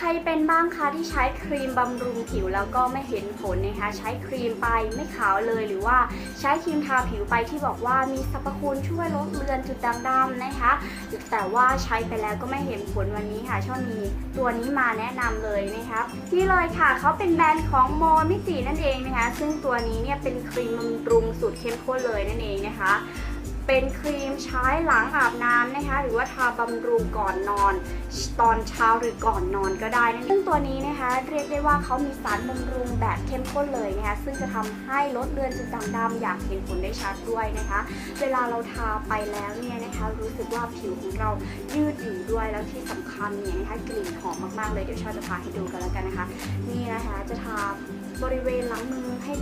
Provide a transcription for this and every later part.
ใครเป็นบ้างคะที่ใช้ครีมบำรุงผิวแล้วก็ไม่เห็นผลนะคะใช้ครีมไปไม่ขาวเลยหรือว่าใช้ครีมทาผิวไปที่บอกว่ามีสรรพคุณช่วยลดเลือนจุดด่างดำนะคะแต่ว่าใช้ไปแล้วก็ไม่เห็นผลวันนี้ค่ะช่อมีตัวนี้มาแนะนำเลยนะคะนี่เลยค่ะเขาเป็นแบรนด์ของโมมิจินั่นเองนะคะซึ่งตัวนี้เนี่ยเป็นครีมบำรุงสูตรเข้มข้นเลยนั่นเองนะคะ เป็นครีมใช้หลังอาบน้ำนะคะ หรือว่าทาบำรุงก่อนนอน ตอนเช้าหรือก่อนนอนก็ได้นั่นซึ่งตัวนี้นะคะเรียกได้ว่าเขามีสารบำรุงแบบเข้มข้นเลยนะคะซึ่งจะทำให้ลดเลือนจุดด่างดำอย่างเห็นผลได้ชัดด้วยนะคะ เวลาเราทาไปแล้วเนี่ยนะคะ รู้สึกว่าผิวของเรายืดหยุ่นด้วยแล้วที่สำคัญเนี่ยนะคะกลิ่นหอมมากๆเลยเดี๋ยวชอบจะพาให้ดูกันแล้วกันนะคะ นี่นะคะจะทาบริเวณหลังมือให้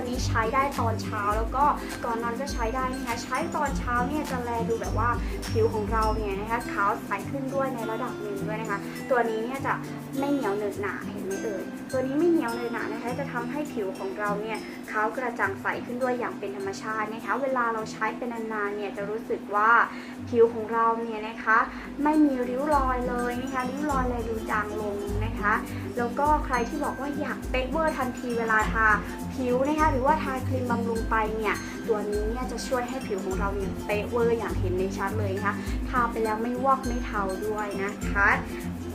ตัวนี้ใช้ได้ตอนเช้า แล้วก็ก่อนนอนก็ใช้ได้นะคะใช้ตอนเช้าเนี่ยจะแลดูแบบว่าผิวของเราเนี่ยนะคะขาวใสขึ้นด้วยในระดับหนึ่งด้วยนะคะ ตัวนี้เนี่ยจะไม่เหนียวเหนอะหนาเห็นไหมเอ่ยตัวนี้ไม่เหนียวเหนอะหนานะคะจะทำให้ผิวของเราเนี่ยขาวกระจ่างใสขึ้นด้วยอย่างเป็นธรรมชาตินะคะ เวลาเราใช้เป็นนานๆเนี่ยจะรู้สึกว่าผิวของเราเนี่ยนะคะ ไม่มีริ้วรอยเลยนะคะริ้วรอยเลยดูจางลงนะคะ แล้วก็ใครที่บอกว่าอยากเป๊ะเวอร์ทันทีเวลาทาผิวนะคะหรือว่าทาครีมบำรุงไปเนี่ยตัวนี้เนี่ยจะช่วยให้ผิวของเราเนี่ยเป๊ะเวอร์อย่างเห็นได้ชัดเลยนะคะทาไปแล้วไม่วอกไม่เทาด้วยนะคะ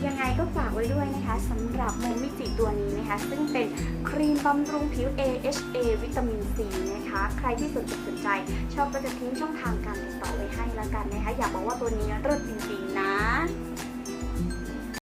ยังไงก็ฝากไว้ด้วยนะคะสำหรับโมมิจิตัวนี้นะคะ ซึ่งเป็นครีมบำรุงผิว AHA วิตามินซีนะคะ ใครที่สนใจสนใจชอบก็จะทิ้งช่องทางการติดต่อไว้ให้แล้วกันนะคะ อยากบอกว่าตัวนี้เลิศจริงๆนะ